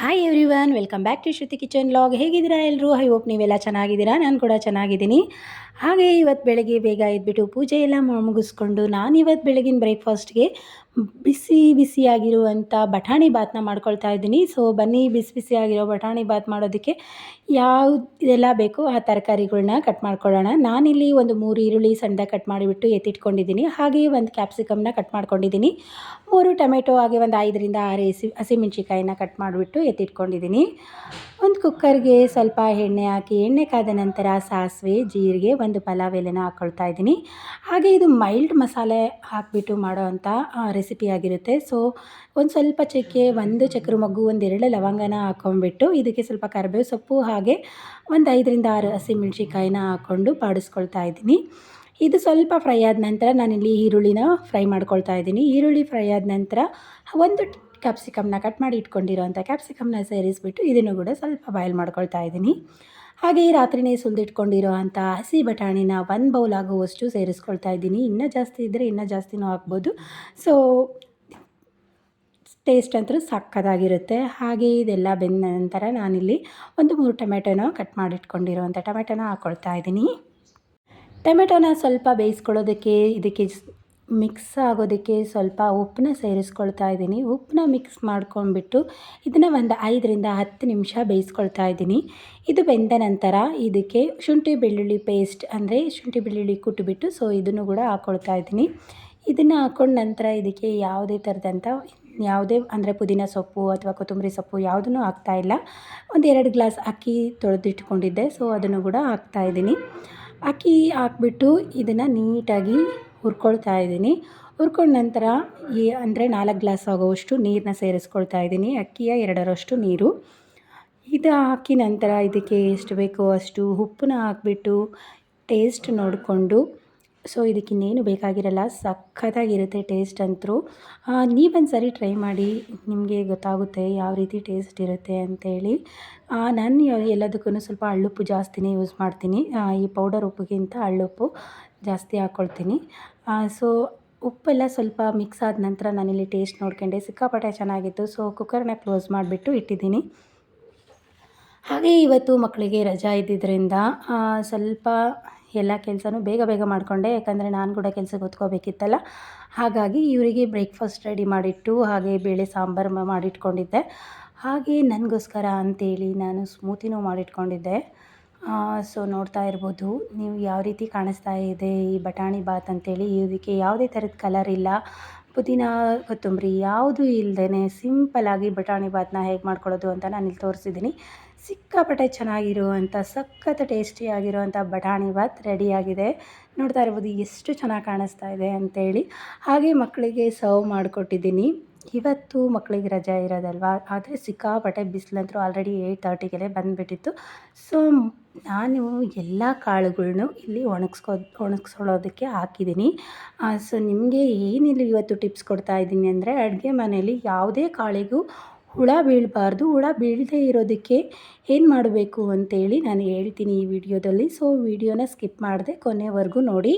Hi everyone welcome back to Shruti kitchen log ಹೇಗಿದ್ದೀರಾ ಎಲ್ಲರೂ I hope ನೀವೆಲ್ಲ ಚೆನ್ನಾಗಿದ್ದೀರಾ? ನಾನು ಕೂಡ ಚೆನ್ನಾಗಿದ್ದೀನಿ. ಹಾಗೆ ಇವತ್ತು ಬೆಳಗ್ಗೆ ಬೇಗ ಎದ್ಬಿಟ್ಟು ಪೂಜೆ ಎಲ್ಲ ಮುಗಿಸ್ಕೊಂಡು ನಾನು ಇವತ್ತು ಬೆಳಗಿನ ಬ್ರೇಕ್ಫಾಸ್ಟ್ಗೆ ಬಿಸಿ ಬಿಸಿಯಾಗಿರುವಂಥ ಬಟಾಣಿ ಬಾತ್ನ ಮಾಡ್ಕೊಳ್ತಾ ಇದ್ದೀನಿ. ಸೊ ಬನ್ನಿ, ಬಿಸಿ ಬಿಸಿಯಾಗಿರೋ ಬಟಾಣಿ ಬಾತ್ ಮಾಡೋದಕ್ಕೆ ಯಾವುದೆಲ್ಲ ಬೇಕೋ ಆ ತರಕಾರಿಗಳನ್ನ ಕಟ್ ಮಾಡ್ಕೊಳ್ಳೋಣ. ನಾನಿಲ್ಲಿ ಒಂದು ಮೂರು ಈರುಳ್ಳಿ ಸಣ್ಣದಾಗಿ ಕಟ್ ಮಾಡಿಬಿಟ್ಟು ಎತ್ತಿಟ್ಕೊಂಡಿದ್ದೀನಿ. ಹಾಗೆಯೇ ಒಂದು ಕ್ಯಾಪ್ಸಿಕಮ್ನ ಕಟ್ ಮಾಡ್ಕೊಂಡಿದ್ದೀನಿ. ಮೂರು ಟೊಮೆಟೊ, ಹಾಗೆ ಒಂದು ಐದರಿಂದ ಆರು ಹಸಿ ಹಸಿಮೆಣ್ಸಿಕಾಯಿನ ಕಟ್ ಮಾಡಿಬಿಟ್ಟು ಎತ್ತಿಟ್ಕೊಂಡಿದ್ದೀನಿ. ಒಂದು ಕುಕ್ಕರ್ಗೆ ಸ್ವಲ್ಪ ಎಣ್ಣೆ ಹಾಕಿ, ಎಣ್ಣೆ ಕಾದ ನಂತರ ಸಾಸಿವೆ, ಜೀರಿಗೆ, ಒಂದು ಪಲಾವ್ ಎಲೆನ ಹಾಕ್ಕೊಳ್ತಾ ಇದ್ದೀನಿ. ಹಾಗೆ ಇದು ಮೈಲ್ಡ್ ಮಸಾಲೆ ಹಾಕಿಬಿಟ್ಟು ಮಾಡೋವಂಥ ರೆಸಿಪಿ ಆಗಿರುತ್ತೆ. ಸೊ ಒಂದು ಸ್ವಲ್ಪ ಚಕ್ಕೆ, ಒಂದು ಚಕ್ರ ಮಗ್ಗು ಒಂದೆರಡು ಲವಂಗನ ಹಾಕೊಂಡ್ಬಿಟ್ಟು ಇದಕ್ಕೆ ಸ್ವಲ್ಪ ಕರಿಬೇವು ಸೊಪ್ಪು ಹಾಗೆ ಒಂದು ಐದರಿಂದ ಆರು ಹಸಿಮೆಣ್ಸಿಕಾಯಿನ ಹಾಕ್ಕೊಂಡು ಬಾಡಿಸ್ಕೊಳ್ತಾ ಇದ್ದೀನಿ. ಇದು ಸ್ವಲ್ಪ ಫ್ರೈ ಆದ ನಂತರ ನಾನಿಲ್ಲಿ ಈರುಳ್ಳಿನ ಫ್ರೈ ಮಾಡ್ಕೊಳ್ತಾ ಇದ್ದೀನಿ. ಈರುಳ್ಳಿ ಫ್ರೈ ಆದ ನಂತರ ಒಂದು ಕ್ಯಾಪ್ಸಿಕಮ್ನ ಕಟ್ ಮಾಡಿ ಇಟ್ಕೊಂಡಿರೋಂಥ ಕ್ಯಾಪ್ಸಿಕಮ್ನ ಸೇರಿಸ್ಬಿಟ್ಟು ಇದನ್ನು ಕೂಡ ಸ್ವಲ್ಪ ಬಾಯ್ಲ್ ಮಾಡ್ಕೊಳ್ತಾ ಇದ್ದೀನಿ. ಹಾಗೆ ಈ ರಾತ್ರಿನೇ ಸುಲಿದಿಟ್ಕೊಂಡಿರೋ ಅಂಥ ಹಸಿ ಬಟಾಣಿನ ಒಂದು ಬೌಲ್ ಆಗುವಷ್ಟು ಸೇರಿಸ್ಕೊಳ್ತಾ ಇದ್ದೀನಿ. ಇನ್ನೂ ಜಾಸ್ತಿ ಇದ್ದರೆ ಇನ್ನೂ ಜಾಸ್ತಿನೂ ಹಾಕ್ಬೋದು ಸೊ ಟೇಸ್ಟ್ ಅಂತೂ ಸಕ್ಕದಾಗಿರುತ್ತೆ. ಹಾಗೆ ಇದೆಲ್ಲ ಬೆಂದ ನಂತರ ನಾನಿಲ್ಲಿ ಒಂದು ಮೂರು ಟೊಮೆಟೊನ ಕಟ್ ಮಾಡಿಟ್ಕೊಂಡಿರೋವಂಥ ಟೊಮೆಟೊನ ಹಾಕ್ಕೊಳ್ತಾ ಇದ್ದೀನಿ. ಟೊಮೆಟೊನ ಸ್ವಲ್ಪ ಬೇಯಿಸ್ಕೊಳ್ಳೋದಕ್ಕೆ ಇದಕ್ಕೆ ಮಿಕ್ಸ್ ಆಗೋದಕ್ಕೆ ಸ್ವಲ್ಪ ಉಪ್ಪನ್ನ ಸೇರಿಸ್ಕೊಳ್ತಾ ಇದ್ದೀನಿ. ಉಪ್ಪನ್ನ ಮಿಕ್ಸ್ ಮಾಡ್ಕೊಂಡ್ಬಿಟ್ಟು ಇದನ್ನು ಒಂದು ಐದರಿಂದ ಹತ್ತು ನಿಮಿಷ ಬೇಯಿಸ್ಕೊಳ್ತಾ ಇದ್ದೀನಿ. ಇದು ಬೆಂದ ನಂತರ ಇದಕ್ಕೆ ಶುಂಠಿ ಬೆಳ್ಳುಳ್ಳಿ ಪೇಸ್ಟ್ ಅಂದರೆ ಶುಂಠಿ ಬೆಳ್ಳುಳ್ಳಿ ಕುಟ್ಟಿಬಿಟ್ಟು ಸೊ ಇದನ್ನು ಕೂಡ ಹಾಕ್ಕೊಳ್ತಾ ಇದ್ದೀನಿ. ಇದನ್ನು ಹಾಕ್ಕೊಂಡ ನಂತರ ಇದಕ್ಕೆ ಯಾವುದೇ ಥರದಂಥ ಯಾವುದೇ ಅಂದರೆ ಪುದೀನ ಸೊಪ್ಪು ಅಥವಾ ಕೊತ್ತಂಬರಿ ಸೊಪ್ಪು ಯಾವುದನ್ನು ಹಾಕ್ತಾಯಿಲ್ಲ ಒಂದು ಎರಡು ಗ್ಲಾಸ್ ಅಕ್ಕಿ ತೊಳೆದಿಟ್ಕೊಂಡಿದ್ದೆ ಸೊ ಅದನ್ನು ಕೂಡ ಹಾಕ್ತಾಯಿದ್ದೀನಿ ಅಕ್ಕಿ ಹಾಕ್ಬಿಟ್ಟು ಇದನ್ನು ನೀಟಾಗಿ ಹುರ್ಕೊಳ್ತಾ ಇದ್ದೀನಿ. ಹುರ್ಕೊಂಡ ನಂತರ ಈ ಅಂದರೆ ನಾಲ್ಕು ಗ್ಲಾಸ್ ಆಗೋವಷ್ಟು ನೀರನ್ನ ಸೇರಿಸ್ಕೊಳ್ತಾ ಇದ್ದೀನಿ. ಅಕ್ಕಿಯ ಎರಡರಷ್ಟು ನೀರು. ಇದು ಹಾಕಿ ನಂತರ ಇದಕ್ಕೆ ಎಷ್ಟು ಬೇಕೋ ಅಷ್ಟು ಉಪ್ಪನ್ನ ಹಾಕ್ಬಿಟ್ಟು ಟೇಸ್ಟ್ ನೋಡಿಕೊಂಡು ಸೊ ಇದಕ್ಕೆ ಇನ್ನೇನು ಬೇಕಾಗಿರಲ್ಲ, ಸಖತ್ತಾಗಿರುತ್ತೆ ಟೇಸ್ಟ್ ಅಂತೂ. ನೀವೊಂದು ಸರಿ ಟ್ರೈ ಮಾಡಿ ನಿಮಗೆ ಗೊತ್ತಾಗುತ್ತೆ ಯಾವ ರೀತಿ ಟೇಸ್ಟ್ ಇರುತ್ತೆ ಅಂತೇಳಿ. ನಾನು ಎಲ್ಲದಕ್ಕೂ ಸ್ವಲ್ಪ ಹಳ್ಳುಪ್ಪು ಜಾಸ್ತಿನೇ ಯೂಸ್ ಮಾಡ್ತೀನಿ. ಈ ಪೌಡರ್ ಉಪ್ಪಿಗಿಂತ ಹಳ್ಳುಪ್ಪು ಜಾಸ್ತಿ ಹಾಕ್ಕೊಳ್ತೀನಿ ಸೊ ಉಪ್ಪೆಲ್ಲ ಸ್ವಲ್ಪ ಮಿಕ್ಸ್ ಆದ ನಂತರ ನಾನಿಲ್ಲಿ ಟೇಸ್ಟ್ ನೋಡ್ಕೊಂಡೆ. ಸಿಕ್ಕಾಪಟ್ಟೆ ಚೆನ್ನಾಗಿತ್ತು ಸೊ ಕುಕ್ಕರ್ನ ಕ್ಲೋಸ್ ಮಾಡಿಬಿಟ್ಟು ಇಟ್ಟಿದ್ದೀನಿ. ಹಾಗೆ ಇವತ್ತು ಮಕ್ಕಳಿಗೆ ರಜಾ ಇದ್ದಿದ್ದರಿಂದ ಸ್ವಲ್ಪ ಎಲ್ಲ ಕೆಲಸನೂ ಬೇಗ ಬೇಗ ಮಾಡಿಕೊಂಡೆ, ಯಾಕಂದರೆ ನಾನು ಕೂಡ ಕೆಲಸಕ್ಕೆ ಹೊತ್ಕೋಬೇಕಿತ್ತಲ್ಲ. ಹಾಗಾಗಿ ಇವರಿಗೆ ಬ್ರೇಕ್ಫಾಸ್ಟ್ ರೆಡಿ ಮಾಡಿಟ್ಟು, ಹಾಗೆ ಬೇಳೆ ಸಾಂಬಾರು ಮಾಡಿಟ್ಕೊಂಡಿದ್ದೆ. ಹಾಗೆ ನನಗೋಸ್ಕರ ಅಂತೇಳಿ ನಾನು ಸ್ಮೂತಿನೂ ಮಾಡಿಟ್ಕೊಂಡಿದ್ದೆ. ಸೊ ನೋಡ್ತಾ ಇರ್ಬೋದು, ನೀವು ಯಾವ ರೀತಿ ಕಾಣಿಸ್ತಾ ಇದೆ ಈ ಬಟಾಣಿ ಬಾತ್ ಅಂತೇಳಿ. ಇದಕ್ಕೆ ಯಾವುದೇ ಥರದ ಕಲರ್ ಇಲ್ಲ. ಪುದೀನ, ಕೊತ್ತಂಬರಿ ಯಾವುದೂ ಇಲ್ಲದೇ ಸಿಂಪಲ್ಲಾಗಿ ಬಟಾಣಿ ಬಾತನ್ನ ಹೇಗೆ ಮಾಡ್ಕೊಳ್ಳೋದು ಅಂತ ನಾನು ಇಲ್ಲಿ ತೋರಿಸಿದ್ದೀನಿ. ಸಿಕ್ಕಾಪಟ್ಟೆ ಚೆನ್ನಾಗಿರುವಂಥ, ಸಖತ್ ಟೇಸ್ಟಿಯಾಗಿರುವಂಥ ಬಟಾಣಿ ಬಾತ್ ರೆಡಿಯಾಗಿದೆ. ನೋಡ್ತಾ ಇರ್ಬೋದು, ಎಷ್ಟು ಚೆನ್ನಾಗಿ ಕಾಣಿಸ್ತಾ ಇದೆ ಅಂತೇಳಿ. ಹಾಗೆ ಮಕ್ಕಳಿಗೆ ಸರ್ವ್ ಮಾಡಿಕೊಟ್ಟಿದ್ದೀನಿ. ಇವತ್ತು ಮಕ್ಕಳಿಗೆ ರಜೆ ಇರೋದಲ್ವಾ? ಆದರೆ ಸಿಕ್ಕಾಪಟ್ಟೆ ಬಿಸಿಲಂತೂ ಆಲ್ರೆಡಿ ಏಯ್ಟ್ ತರ್ಟಿಗೆಲೆ ಬಂದುಬಿಟ್ಟಿತ್ತು. ಸೊ ನಾನು ಎಲ್ಲ ಕಾಳುಗಳನ್ನು ಇಲ್ಲಿ ಒಣಗಿಸ್ಕೋ, ಒಣಗಿಸ್ಕೊಳ್ಳೋದಕ್ಕೆ ಹಾಕಿದ್ದೀನಿ. ಸೊ ನಿಮಗೆ ಏನಿಲ್ಲ ಇವತ್ತು ಟಿಪ್ಸ್ ಕೊಡ್ತಾ ಇದ್ದೀನಿ ಅಂದರೆ ಅಡುಗೆ ಮನೆಯಲ್ಲಿ ಯಾವುದೇ ಕಾಳಿಗೂ ಹುಳ ಬೀಳಬಾರ್ದು. ಹುಳ ಬೀಳದೇ ಇರೋದಕ್ಕೆ ಏನು ಮಾಡಬೇಕು ಅಂತೇಳಿ ನಾನು ಹೇಳ್ತೀನಿ ಈ ವಿಡಿಯೋದಲ್ಲಿ. ಸೊ ವಿಡಿಯೋನ ಸ್ಕಿಪ್ ಮಾಡಿದೆ ಕೊನೆವರೆಗೂ ನೋಡಿ.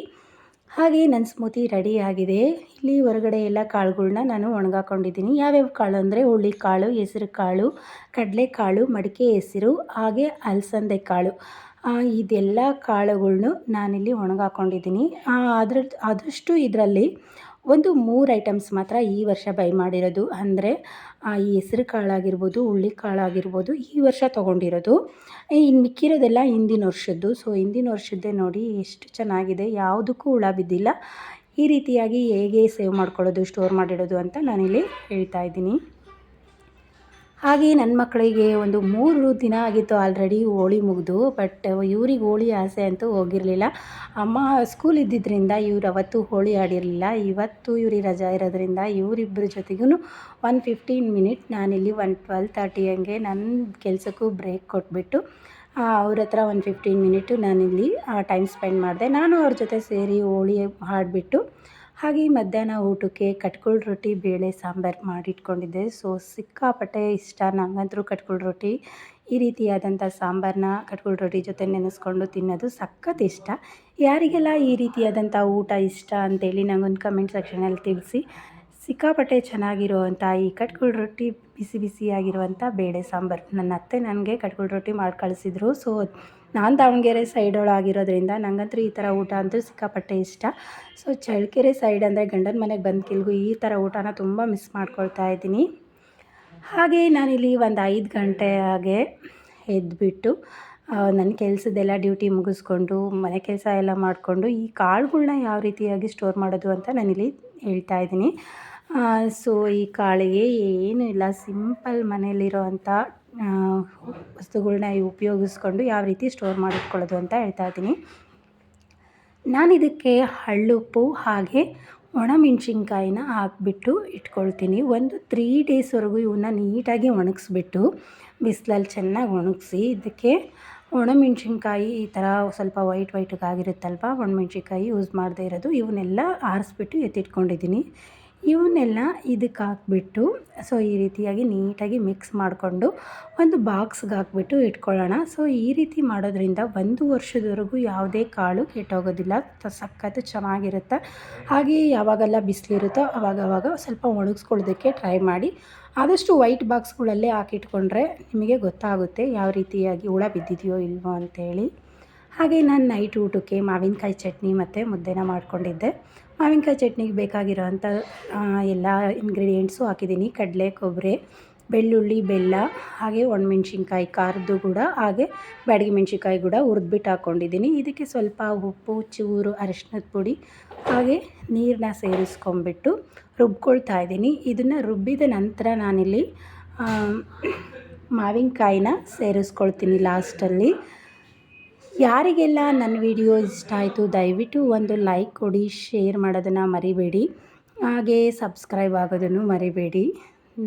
ಹಾಗೆ ನನ್ನ ಸ್ಮೂತಿ ರೆಡಿ ಆಗಿದೆ. ಇಲ್ಲಿ ಹೊರಗಡೆ ಎಲ್ಲ ಕಾಳುಗಳ್ನ ನಾನು ಒಣಗಾಕೊಂಡಿದ್ದೀನಿ. ಯಾವ್ಯಾವ ಕಾಳು ಅಂದರೆ ಹುಳ್ಳಿಕಾಳು ಹೆಸರು ಕಾಳು ಕಡಲೆಕಾಳು ಮಡಿಕೆ ಹೆಸರು, ಹಾಗೆ ಅಲಸಂದೆ ಕಾಳು. ಇದೆಲ್ಲ ಕಾಳುಗಳ್ನು ನಾನಿಲ್ಲಿ ಒಣಗಾಕೊಂಡಿದ್ದೀನಿ. ಅದ್ರ ಆದಷ್ಟು ಇದರಲ್ಲಿ ಒಂದು ಮೂರು ಐಟಮ್ಸ್ ಮಾತ್ರ ಈ ವರ್ಷ ಬೈ ಮಾಡಿರೋದು. ಅಂದರೆ ಈ ಹೆಸ್ರು ಕಾಳಾಗಿರ್ಬೋದು, ಹುಳ್ಳಿ ಕಾಳಾಗಿರ್ಬೋದು, ಈ ವರ್ಷ ತೊಗೊಂಡಿರೋದು. ಇನ್ನು ಮಿಕ್ಕಿರೋದೆಲ್ಲ ಹಿಂದಿನ ವರ್ಷದ್ದು. ಸೊ ಹಿಂದಿನ ವರ್ಷದ್ದೇ ನೋಡಿ ಎಷ್ಟು ಚೆನ್ನಾಗಿದೆ. ಯಾವುದಕ್ಕೂ ಹುಳ ಬಿದ್ದಿಲ್ಲ. ಈ ರೀತಿಯಾಗಿ ಹೇಗೆ ಸೇವ್ ಮಾಡ್ಕೊಳ್ಳೋದು ಸ್ಟೋರ್ ಮಾಡಿಡೋದು ಅಂತ ನಾನಿಲ್ಲಿ ಹೇಳ್ತಾ ಇದ್ದೀನಿ. ಹಾಗೆ ನನ್ನ ಮಕ್ಕಳಿಗೆ ಒಂದು ಮೂರು ದಿನ ಆಗಿತ್ತು ಆಲ್ರೆಡಿ ಹೋಳಿ ಮುಗಿದು ಬಟ್ ಇವ್ರಿಗೆ ಹೋಳಿ ಆಸೆ ಅಂತೂ ಹೋಗಿರಲಿಲ್ಲ. ಅಮ್ಮ ಸ್ಕೂಲ್ ಇದ್ದಿದ್ದರಿಂದ ಇವ್ರು ಅವತ್ತು ಹೋಳಿ ಆಡಿರಲಿಲ್ಲ. ಇವತ್ತು ಇವ್ರಿಗೆ ರಜಾ ಇರೋದ್ರಿಂದ ಇವರಿಬ್ಬರ ಜೊತೆಗೂ ಒನ್ ಫಿಫ್ಟೀನ್ ಮಿನಿಟ್ ನಾನಿಲ್ಲಿ ಒನ್ ಟ್ವೆಲ್ ತರ್ಟಿ ಹಂಗೆ ನನ್ನ ಕೆಲಸಕ್ಕೂ ಬ್ರೇಕ್ ಕೊಟ್ಬಿಟ್ಟು ಅವ್ರ ಹತ್ರ ಒಂದು ಫಿಫ್ಟೀನ್ ಮಿನಿಟು ನಾನಿಲ್ಲಿ ಟೈಮ್ ಸ್ಪೆಂಡ್ ಮಾಡಿದೆ. ನಾನು ಅವ್ರ ಜೊತೆ ಸೇರಿ ಹೋಳಿ ಹಾಡಿಬಿಟ್ಟು ಹಾಗೆ ಮಧ್ಯಾಹ್ನ ಊಟಕ್ಕೆ ಕಟ್ಕೊಳ್ ರೊಟ್ಟಿ, ಬೇಳೆ, ಸಾಂಬಾರು ಮಾಡಿಟ್ಕೊಂಡಿದ್ದೆ. ಸೊ ಸಿಕ್ಕಾಪಟ್ಟೆ ಇಷ್ಟ. ನನಗಂತೂ ಕಟ್ಕೊಳ್ ರೊಟ್ಟಿ, ಈ ರೀತಿಯಾದಂಥ ಸಾಂಬಾರನ್ನ ಕಟ್ಕೊಳ್ ರೊಟ್ಟಿ ಜೊತೆ ನೆನೆಸ್ಕೊಂಡು ತಿನ್ನೋದು ಸಖತ್ ಇಷ್ಟ. ಯಾರಿಗೆಲ್ಲ ಈ ರೀತಿಯಾದಂಥ ಊಟ ಇಷ್ಟ ಅಂತೇಳಿ ನನಗೊಂದು ಕಮೆಂಟ್ ಸೆಕ್ಷನಲ್ಲಿ ತಿಳಿಸಿ. ಸಿಕ್ಕಾಪಟ್ಟೆ ಚೆನ್ನಾಗಿರುವಂಥ ಈ ಕಟ್ಕುಳ್ ರೊಟ್ಟಿ ಬಿಸಿ ಬಿಸಿಯಾಗಿರುವಂಥ ಬೇಳೆ ಸಾಂಬಾರು. ನನ್ನ ಅತ್ತೆ ನನಗೆ ಕಟ್ಕುಳ್ ರೊಟ್ಟಿ ಮಾಡಿ ಕಳಿಸಿದ್ರು. ಸೊ, ನಾನು ದಾವಣಗೆರೆ ಸೈಡೊಳಾಗಿರೋದ್ರಿಂದ ನನಗಂತೂ ಈ ಥರ ಊಟ ಅಂತೂ ಸಿಕ್ಕಾಪಟ್ಟೆ ಇಷ್ಟ. ಸೊ, ಚಳ್ಳಕೆರೆ ಸೈಡ್ ಅಂದರೆ ಗಂಡನ ಮನೆಗೆ ಬಂದ ಕೆಲ್ಗೂ ಈ ಥರ ಊಟನ ತುಂಬ ಮಿಸ್ ಮಾಡ್ಕೊಳ್ತಾ ಇದ್ದೀನಿ. ಹಾಗೆ ನಾನಿಲ್ಲಿ ಒಂದು ಐದು ಗಂಟೆ ಹಾಗೆ ಎದ್ದುಬಿಟ್ಟು ನನ್ನ ಕೆಲಸದೆಲ್ಲ ಡ್ಯೂಟಿ ಮುಗಿಸ್ಕೊಂಡು, ಮನೆ ಕೆಲಸ ಎಲ್ಲ ಮಾಡಿಕೊಂಡು ಈ ಕಾಳುಗಳ್ನ ಯಾವ ರೀತಿಯಾಗಿ ಸ್ಟೋರ್ ಮಾಡೋದು ಅಂತ ನಾನಿಲ್ಲಿ ಹೇಳ್ತಾ ಇದ್ದೀನಿ. ಸೊ ಈ ಕಾಳಿಗೆ ಏನೂ ಇಲ್ಲ ಸಿಂಪಲ್ ಮನೆಯಲ್ಲಿರೋವಂಥ ವಸ್ತುಗಳನ್ನ ಉಪಯೋಗಿಸ್ಕೊಂಡು ಯಾವ ರೀತಿ ಸ್ಟೋರ್ ಮಾಡಿಟ್ಕೊಳ್ಳೋದು ಅಂತ ಹೇಳ್ತಾ ಇದ್ದೀನಿ. ನಾನು ಇದಕ್ಕೆ ಹಳ್ಳುಪ್ಪು ಹಾಗೆ ಒಣಮೆಣ್ಸಿನ್ಕಾಯಿನ ಹಾಕ್ಬಿಟ್ಟು ಇಟ್ಕೊಳ್ತೀನಿ. ಒಂದು ತ್ರೀ ಡೇಸ್ವರೆಗೂ ಇವನ್ನ ನೀಟಾಗಿ ಒಣಗಿಸ್ಬಿಟ್ಟು ಬಿಸಿಲಲ್ಲಿ ಚೆನ್ನಾಗಿ ಒಣಗಿಸಿ, ಇದಕ್ಕೆ ಒಣಮೆಣ್ಸಿನ್ಕಾಯಿ ಈ ಥರ ಸ್ವಲ್ಪ ವೈಟ್ ವೈಟಾಗಿರುತ್ತಲ್ವ ಒಣಮೆಣ್ಸಿನ್ಕಾಯಿ ಯೂಸ್ ಮಾಡದೇ ಇರೋದು ಇವನ್ನೆಲ್ಲ ಆರಿಸ್ಬಿಟ್ಟು ಎತ್ತಿಟ್ಕೊಂಡಿದ್ದೀನಿ. ಇವನ್ನೆಲ್ಲ ಇದಕ್ಕೆ ಹಾಕ್ಬಿಟ್ಟು ಸೊ ಈ ರೀತಿಯಾಗಿ ನೀಟಾಗಿ ಮಿಕ್ಸ್ ಮಾಡಿಕೊಂಡು ಒಂದು ಬಾಕ್ಸ್ಗೆ ಹಾಕ್ಬಿಟ್ಟು ಇಟ್ಕೊಳ್ಳೋಣ. ಸೊ ಈ ರೀತಿ ಮಾಡೋದ್ರಿಂದ ಒಂದು ವರ್ಷದವರೆಗೂ ಯಾವುದೇ ಕಾಳು ಕೆಟ್ಟೋಗೋದಿಲ್ಲ ಸಖತ್ತು ಚೆನ್ನಾಗಿರುತ್ತೆ. ಹಾಗೆ ಯಾವಾಗೆಲ್ಲ ಬಿಸಿಲಿರುತ್ತೋ ಅವಾಗವಾಗ ಸ್ವಲ್ಪ ಒಣಗಿಸ್ಕೊಳ್ಳೋದಕ್ಕೆ ಟ್ರೈ ಮಾಡಿ. ಆದಷ್ಟು ವೈಟ್ ಬಾಕ್ಸ್ಗಳಲ್ಲೇ ಹಾಕಿಟ್ಕೊಂಡ್ರೆ ನಿಮಗೆ ಗೊತ್ತಾಗುತ್ತೆ ಯಾವ ರೀತಿಯಾಗಿ ಹುಳ ಬಿದ್ದಿದೆಯೋ ಇಲ್ವೋ ಅಂತೇಳಿ. ಹಾಗೆ ನಾನು ನೈಟ್ ಊಟಕ್ಕೆ ಮಾವಿನಕಾಯಿ ಚಟ್ನಿ ಮತ್ತು ಮುದ್ದೆನ ಮಾಡ್ಕೊಂಡಿದ್ದೆ. ಮಾವಿನಕಾಯಿ ಚಟ್ನಿಗೆ ಬೇಕಾಗಿರೋವಂಥ ಎಲ್ಲ ಇಂಗ್ರೀಡಿಯೆಂಟ್ಸು ಹಾಕಿದ್ದೀನಿ. ಕಡಲೆ, ಕೊಬ್ಬರಿ, ಬೆಳ್ಳುಳ್ಳಿ, ಬೆಲ್ಲ, ಹಾಗೆ ಒಣಮೆಣ್ಸಿನ್ಕಾಯಿ, ಖಾರದ್ದು ಕೂಡ, ಹಾಗೆ ಬ್ಯಾಡಗಿ ಮೆಣ್ಸಿನ್ಕಾಯಿ ಕೂಡ ಹುರಿದ್ಬಿಟ್ಟು ಹಾಕ್ಕೊಂಡಿದ್ದೀನಿ ಇದಕ್ಕೆ ಸ್ವಲ್ಪ ಉಪ್ಪು, ಚೂರು ಅರಶಿನದ ಪುಡಿ, ಹಾಗೆ ನೀರನ್ನ ಸೇರಿಸ್ಕೊಂಬಿಟ್ಟು ರುಬ್ಕೊಳ್ತಾ ಇದ್ದೀನಿ. ಇದನ್ನು ರುಬ್ಬಿದ ನಂತರ ನಾನಿಲ್ಲಿ ಮಾವಿನಕಾಯಿನ ಸೇರಿಸ್ಕೊಳ್ತೀನಿ ಲಾಸ್ಟಲ್ಲಿ. ಯಾರಿಗೆಲ್ಲ ನನ್ನ ವಿಡಿಯೋ ಇಷ್ಟ ಆಯಿತು, ದಯವಿಟ್ಟು ಒಂದು ಲೈಕ್ ಕೊಡಿ, ಶೇರ್ ಮಾಡೋದನ್ನು ಮರಿಬೇಡಿ. ಹಾಗೆ ಸಬ್ಸ್ಕ್ರೈಬ್ ಆಗೋದನ್ನು ಮರಿಬೇಡಿ.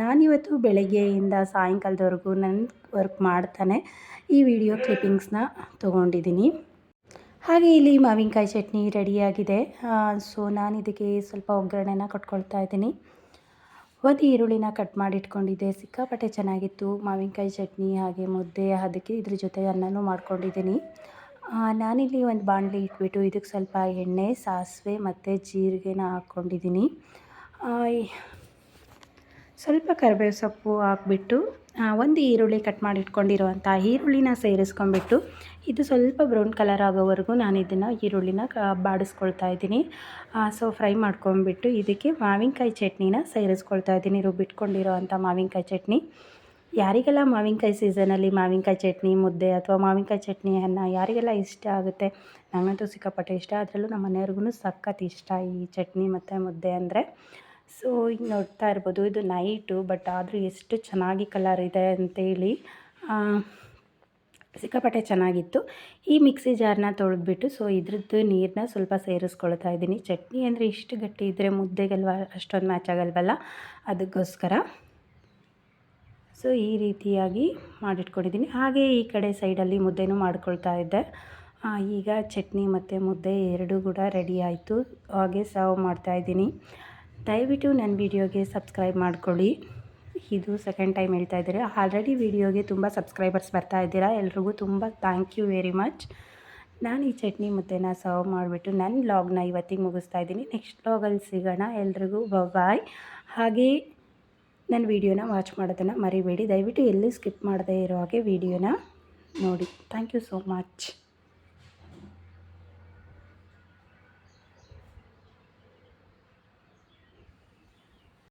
ನಾನಿವತ್ತು ಬೆಳಗ್ಗೆಯಿಂದ ಸಾಯಂಕಾಲದವರೆಗೂ ನನ್ನ ವರ್ಕ್ ಮಾಡ್ತಾನೆ ಈ ವಿಡಿಯೋ ಕ್ಲಿಪ್ಪಿಂಗ್ಸ್ನ ತೊಗೊಂಡಿದ್ದೀನಿ. ಹಾಗೆ ಇಲ್ಲಿ ಮಾವಿನಕಾಯಿ ಚಟ್ನಿ ರೆಡಿಯಾಗಿದೆ. ಸೊ ನಾನು ಇದಕ್ಕೆ ಸ್ವಲ್ಪ ಒಗ್ಗರಣೆನ ಕೊಟ್ಕೊಳ್ತಾ ಇದ್ದೀನಿ. ಒಂದು ಈರುಳ್ಳಿನ ಕಟ್ ಮಾಡಿ ಇಟ್ಕೊಂಡಿದ್ದೆ ಸಿಕ್ಕಾಪಟ್ಟೆ ಚೆನ್ನಾಗಿತ್ತು ಮಾವಿನಕಾಯಿ ಚಟ್ನಿ ಹಾಗೆ ಮುದ್ದೆ, ಅದಕ್ಕೆ ಇದ್ರ ಜೊತೆ ಅನ್ನನೂ ಮಾಡ್ಕೊಂಡಿದ್ದೀನಿ. ನಾನಿಲ್ಲಿ ಒಂದು ಬಾಣಲಿ ಇಟ್ಬಿಟ್ಟು ಇದಕ್ಕೆ ಸ್ವಲ್ಪ ಎಣ್ಣೆ, ಸಾಸಿವೆ ಮತ್ತು ಜೀರಿಗೆನ ಹಾಕ್ಕೊಂಡಿದ್ದೀನಿ. ಸ್ವಲ್ಪ ಕರಿಬೇವು ಸೊಪ್ಪು ಹಾಕ್ಬಿಟ್ಟು ಒಂದು ಈರುಳ್ಳಿ ಕಟ್ ಮಾಡಿ ಇಟ್ಕೊಂಡಿರುವಂಥ ಈರುಳ್ಳಿನ ಸೇರಿಸ್ಕೊಂಬಿಟ್ಟು ಇದು ಸ್ವಲ್ಪ ಬ್ರೌನ್ ಕಲರ್ ಆಗೋವರೆಗೂ ನಾನು ಇದನ್ನು ಈರುಳ್ಳಿನ ಕ, ಬಾಡಿಸ್ಕೊಳ್ತಾ ಇದ್ದೀನಿ. ಸೊ ಫ್ರೈ ಮಾಡ್ಕೊಂಬಿಟ್ಟು ಇದಕ್ಕೆ ಮಾವಿನಕಾಯಿ ಚಟ್ನಿನ ಸೇರಿಸ್ಕೊಳ್ತಾ ಇದ್ದೀನಿ. ರುಬ್ಬಿಟ್ಕೊಂಡಿರೋ ಅಂಥ ಮಾವಿನಕಾಯಿ ಚಟ್ನಿ. ಯಾರಿಗೆಲ್ಲ ಮಾವಿನಕಾಯಿ ಸೀಸನಲ್ಲಿ ಮಾವಿನಕಾಯಿ ಚಟ್ನಿ, ಮುದ್ದೆ ಅಥವಾ ಮಾವಿನಕಾಯಿ ಚಟ್ನಿ ಅನ್ನ ಯಾರಿಗೆಲ್ಲ ಇಷ್ಟ ಆಗುತ್ತೆ ನನಗಂತೂ ಸಿಕ್ಕಾಪಟ್ಟೆ ಇಷ್ಟ. ಅದರಲ್ಲೂ ನಮ್ಮ ಮನೆಯವ್ರಿಗೂ ಸಖತ್ ಇಷ್ಟ ಈ ಚಟ್ನಿ ಮತ್ತು ಮುದ್ದೆ ಅಂದರೆ. ಸೊ ಈಗ ನೋಡ್ತಾ ಇರ್ಬೋದು, ಇದು ನೈಟು ಬಟ್ ಆದರೂ ಎಷ್ಟು ಚೆನ್ನಾಗಿ ಕಲರ್ ಇದೆ ಅಂತೇಳಿ ಸಿಕ್ಕಾಪಟ್ಟೆ ಚೆನ್ನಾಗಿತ್ತು. ಈ ಮಿಕ್ಸಿ ಜಾರ್ನ ತೊಳೆದ್ಬಿಟ್ಟು ಸೊ ಇದ್ರದ್ದು ನೀರನ್ನ ಸ್ವಲ್ಪ ಸೇರಿಸ್ಕೊಳ್ತಾ ಇದ್ದೀನಿ. ಚಟ್ನಿ ಅಂದರೆ ಇಷ್ಟು ಗಟ್ಟಿ ಇದ್ದರೆ ಮುದ್ದೆಗಲ್ವ ಅಷ್ಟೊಂದು ಮ್ಯಾಚ್ ಆಗಲ್ವಲ್ಲ? ಅದಕ್ಕೋಸ್ಕರ. ಸೊ, ಈ ರೀತಿಯಾಗಿ ಮಾಡಿಟ್ಕೊಂಡಿದ್ದೀನಿ. ಹಾಗೆ ಈ ಕಡೆ ಸೈಡಲ್ಲಿ ಮುದ್ದೆನೂ ಮಾಡ್ಕೊಳ್ತಾ ಇದ್ದೆ. ಈಗ ಚಟ್ನಿ ಮತ್ತು ಮುದ್ದೆ ಎರಡೂ ಕೂಡ ರೆಡಿ ಆಯಿತು. ಹಾಗೆ ಸರ್ವ್ ಮಾಡ್ತಾ ಇದ್ದೀನಿ. ದಯವಿಟ್ಟು ನನ್ನ ವೀಡಿಯೋಗೆ ಸಬ್ಸ್ಕ್ರೈಬ್ ಮಾಡ್ಕೊಳ್ಳಿ. ಇದು ಸೆಕೆಂಡ್ ಟೈಮ್ ಹೇಳ್ತಾ ಇದ್ದಾರೆ. ಆಲ್ರೆಡಿ ವೀಡಿಯೋಗೆ ತುಂಬ ಸಬ್ಸ್ಕ್ರೈಬರ್ಸ್ ಬರ್ತಾ ಇದ್ದೀರಾ? ಎಲ್ರಿಗೂ ತುಂಬ ಥ್ಯಾಂಕ್ ಯು ವೆರಿ ಮಚ್ ನಾನು ಈ ಚಟ್ನಿ ಮುದ್ದೆನ ಸರ್ವ್ ಮಾಡಿಬಿಟ್ಟು ನನ್ನ ವ್ಲಾಗ್ನ ಇವತ್ತಿಗೆ ಮುಗಿಸ್ತಾ ಇದ್ದೀನಿ. ನೆಕ್ಸ್ಟ್ ವ್ಲಾಗಲ್ಲಿ ಸಿಗೋಣ. ಎಲ್ರಿಗೂ ಬಾಯ್ ಹಾಗೆ ನನ್ನ ವೀಡಿಯೋನ ವಾಚ್ ಮಾಡೋದನ್ನು ಮರಿಬೇಡಿ. ದಯವಿಟ್ಟು ಎಲ್ಲೂ ಸ್ಕಿಪ್ ಮಾಡದೇ ಇರೋ ಹಾಗೆ ವೀಡಿಯೋನ ನೋಡಿ. Thank you so much.